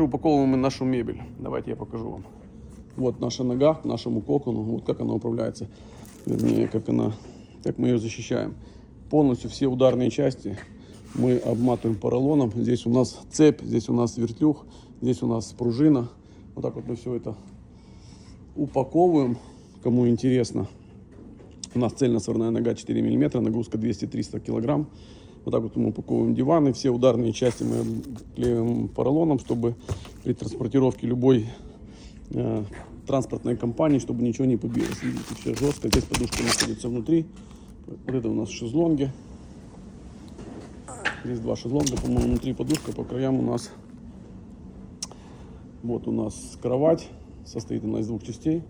Также упаковываем мы нашу мебель. Давайте я покажу вам. Вот наша нога к нашему кокону, вот как она управляется, вернее, как она, как мы ее защищаем. Полностью все ударные части мы обматываем поролоном. Здесь у нас цепь, здесь у нас вертлюг, здесь у нас пружина. Вот так вот мы все это упаковываем, кому интересно. У нас цельно-сварная нога 4 мм, нагрузка 200-300 кг. Вот так вот мы упаковываем диваны. Все ударные части мы клеим поролоном, чтобы при транспортировке любой э, транспортной компании, чтобы ничего не побилось. Видите, все жестко. Здесь подушка находится внутри. Вот это у нас шезлонги. Здесь два шезлонга, по-моему, внутри подушка, по краям у нас вот у нас кровать, состоит она из двух частей.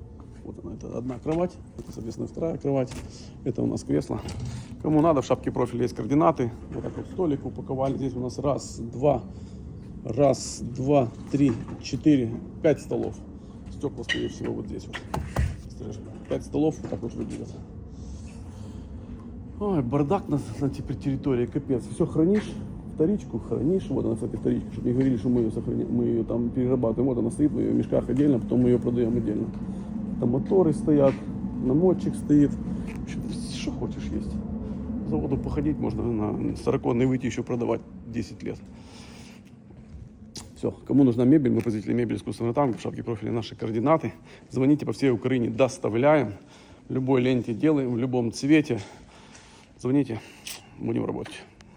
Вот она, это одна кровать, это, соответственно, вторая кровать. Это у нас кресло. Кому надо, в шапке профиля есть координаты. Вот так вот столик упаковали. Здесь у нас раз, два, раз, два, три, четыре, пять столов. Стекла, скорее всего, вот здесь вот. Пять столов вот так вот выглядят. Ой, бардак на, на теперь территории, капец. Все хранишь, вторичку хранишь. Вот она, кстати, вторичка, чтобы не говорили, что мы ее, сохраняем, мы ее там перерабатываем. Вот она стоит в ее мешках отдельно, потом мы ее продаем отдельно. Там моторы стоят, намотчик стоит. В что хочешь есть. Заводу походить можно на 40 выйти еще продавать 10 лет. Все, кому нужна мебель, мы производители мебели искусственного танка, в шапке профиля наши координаты. Звоните по всей Украине, доставляем. В любой ленте делаем, в любом цвете. Звоните, будем работать.